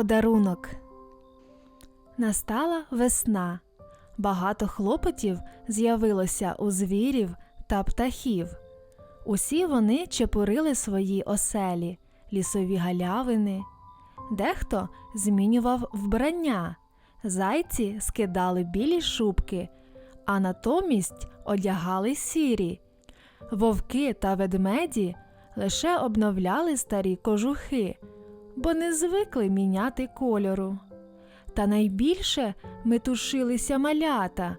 подарунок. Настала весна. Багато хлопотів з'явилося у звірів та птахів. Усі вони чепурили свої оселі, лісові галявини. Дехто змінював вбрання, зайці скидали білі шубки, а натомість одягали сірі. Вовки та ведмеді лише обновляли старі кожухи, бо не звикли міняти кольору. Та найбільше метушилися малята,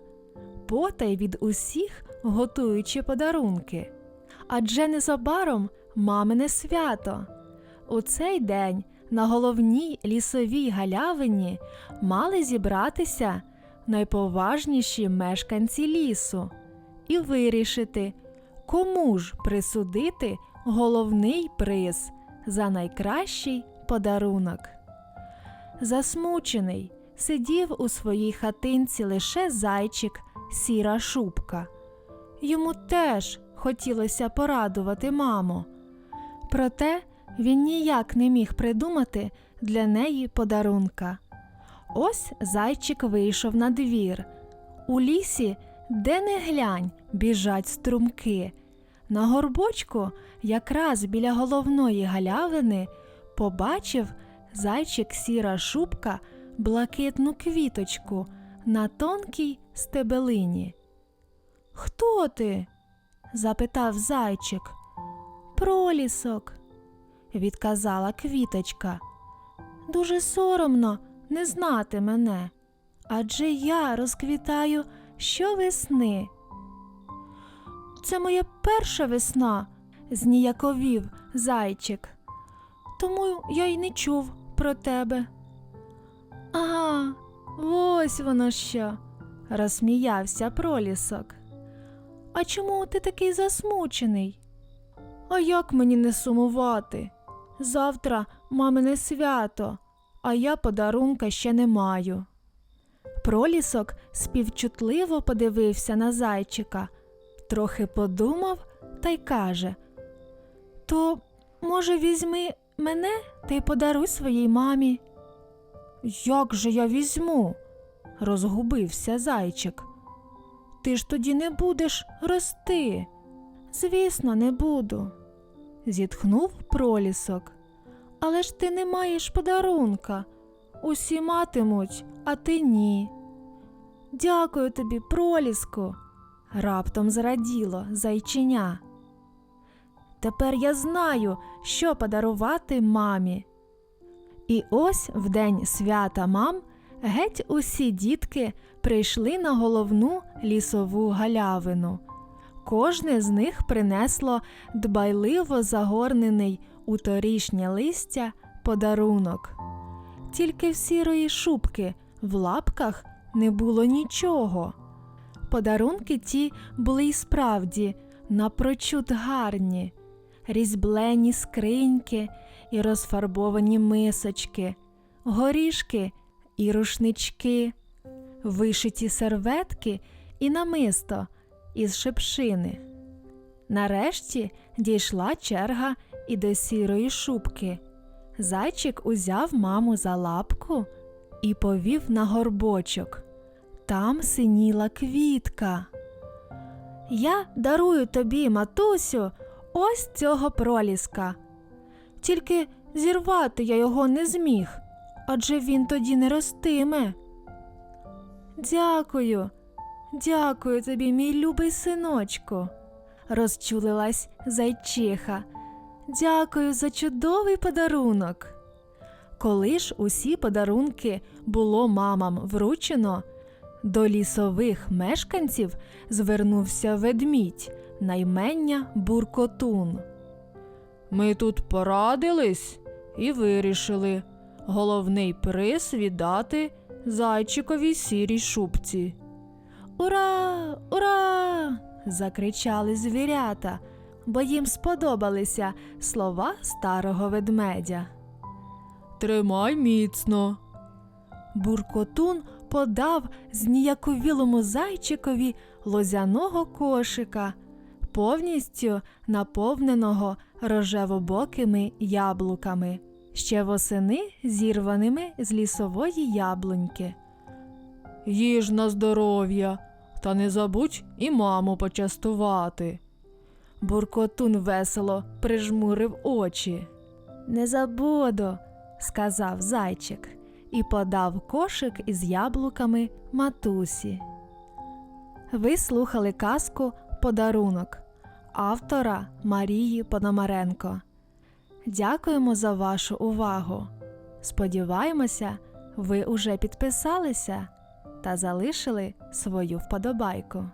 потай від усіх готуючи подарунки. Адже незабаром мамине свято. У цей день на головній лісовій галявині мали зібратися найповажніші мешканці лісу і вирішити, кому ж присудити головний приз за найкращий подарунок. Засмучений сидів у своїй хатинці лише зайчик сіра шубка. Йому теж хотілося порадувати маму. Проте він ніяк не міг придумати для неї подарунка. Ось зайчик вийшов на двір. У лісі, де не глянь, біжать струмки. На горбочку, якраз біля головної галявини, побачив зайчик сіра шубка блакитну квіточку на тонкій стебелині. Хто ти? запитав зайчик. Пролісок, відказала квіточка. Дуже соромно не знати мене, адже я розквітаю щовесни. Це моя перша весна, зніяковів зайчик. Тому я й не чув про тебе. Ага, ось воно що, розсміявся пролісок. А чому ти такий засмучений? А як мені не сумувати? Завтра мамине свято, а я подарунка ще не маю. Пролісок співчутливо подивився на зайчика, трохи подумав та й каже: То, може, візьми мене й подаруй своїй мамі. Як же я візьму? розгубився зайчик. Ти ж тоді не будеш рости. Звісно, не буду, зітхнув пролісок. Але ж ти не маєш подарунка. Усі матимуть, а ти ні. Дякую тобі, проліску, раптом зраділо зайчиня. Тепер я знаю, що подарувати мамі. І ось в день свята мам геть усі дітки прийшли на головну лісову галявину. Кожне з них принесло дбайливо загорнений у торішнє листя подарунок. Тільки в сірої шубки в лапках не було нічого. Подарунки ті були й справді напрочуд гарні, різьблені скриньки і розфарбовані мисочки, горішки і рушнички, вишиті серветки і намисто із шипшини. Нарешті дійшла черга і до сірої шубки. Зайчик узяв маму за лапку і повів на горбочок. Там синіла квітка. Я дарую тобі, матусю, ось цього проліска. Тільки зірвати я його не зміг, адже він тоді не ростиме. Дякую, дякую тобі, мій любий синочку, розчулилась зайчиха. Дякую за чудовий подарунок. Коли ж усі подарунки було мамам вручено, до лісових мешканців звернувся ведмідь, наймення Буркотун. Ми тут порадились і вирішили головний приз віддати зайчиковій сірій шубці. Ура! Ура! закричали звірята, бо їм сподобалися слова старого ведмедя. Тримай міцно. Буркотун подав зніяковілому зайчикові лозяного кошика, повністю наповненого рожевобокими яблуками. ще восени зірваними з лісової яблуньки. Їж на здоров'я, та не забудь і маму почастувати. Буркотун весело прижмурив очі. Не забуду, сказав зайчик і подав кошик із яблуками матусі. Ви слухали казку Подарунок автора Марії Пономаренко. Дякуємо за вашу увагу. Сподіваємося, ви уже підписалися та залишили свою вподобайку.